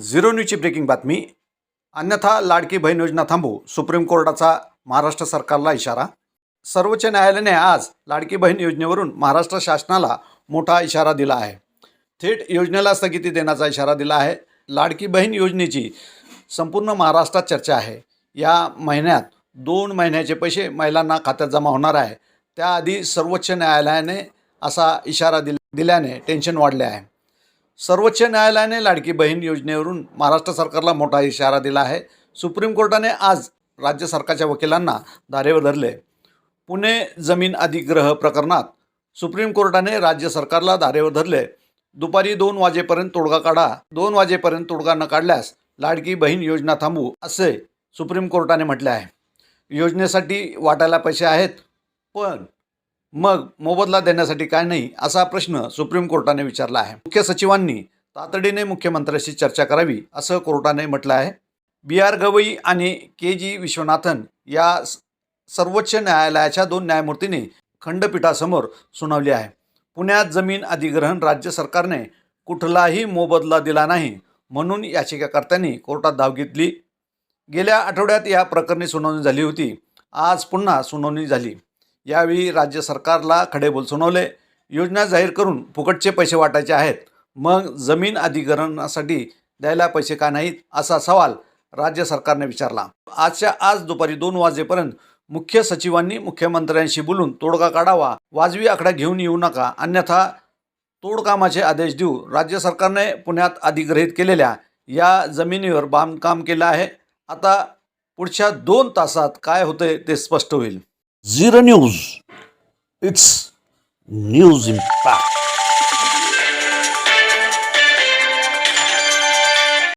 Zero न्यूजची breaking बातमी. अन्यथा लाडकी बहीण योजना थांबू सुप्रीम कोर्टाचा महाराष्ट्र सरकारला इशारा. सर्वोच्च न्यायालयाने आज लाडकी बहीण योजनेवरून महाराष्ट्र शासनाला मोठा इशारा दिला आहे. थेट योजनेला स्थगिती देण्याचा इशारा दिला आहे. लाडकी बहीण योजनेची संपूर्ण महाराष्ट्रात चर्चा आहे. या महिन्यात दोन महिन्याचे पैसे महिलांना खात्यात जमा होणार आहे. त्याआधी सर्वोच्च न्यायालयाने असा इशारा दिल दिल्याने टेन्शन वाढले आहे. सर्वोच्च न्यायालयाने लाडकी बहीण योजनेवरून महाराष्ट्र सरकारला मोठा इशारा दिला आहे. सुप्रीम कोर्टाने आज राज्य सरकारच्या वकिलांना धारेवर धरले पुणे जमीन अधिग्रह प्रकरणात सुप्रीम कोर्टाने राज्य सरकारला धारेवर धरले दुपारी दोन वाजेपर्यंत तोडगा काढा दोन वाजेपर्यंत तोडगा न काढल्यास लाडकी बहीण योजना थांबू असे सुप्रीम कोर्टाने म्हटले आहे. योजनेसाठी वाटायला पैसे आहेत पण मग मोबदला देण्यासाठी काय नाही असा प्रश्न सुप्रीम कोर्टाने विचारला आहे. मुख्य सचिवांनी तातडीने मुख्यमंत्र्यांशी चर्चा करावी असं कोर्टाने म्हटलं आहे. बी आर गवई आणि के जी विश्वनाथन या सर्वोच्च न्यायालयाच्या दोन न्यायमूर्तींनी खंडपीठासमोर सुनावली आहे. पुण्यात जमीन अधिग्रहण राज्य सरकारने कुठलाही मोबदला दिला नाही म्हणून याचिकाकर्त्यांनी कोर्टात धाव घेतली. गेल्या आठवड्यात या प्रकरणी सुनावणी झाली होती. आज पुन्हा सुनावणी झाली. यावेळी राज्य सरकारला खडेबोल सुनावले योजना जाहीर करून फुकटचे पैसे वाटायचे आहेत. मग जमीन अधिग्रहणासाठी द्यायला पैसे का नाहीत असा सवाल राज्य सरकारने विचारला. आजच्या आज दुपारी दोन वाजेपर्यंत मुख्य सचिवांनी मुख्यमंत्र्यांशी बोलून तोडगा काढावा वाजवी आकडा घेऊन येऊ नका अन्यथा तोडकामाचे आदेश देऊ राज्य सरकारने पुण्यात अधिग्रहित केलेल्या या जमिनीवर बांधकाम केलं आहे. आता पुढच्या दोन तासात काय होते ते स्पष्ट होईल. Zero News. It's News Impact.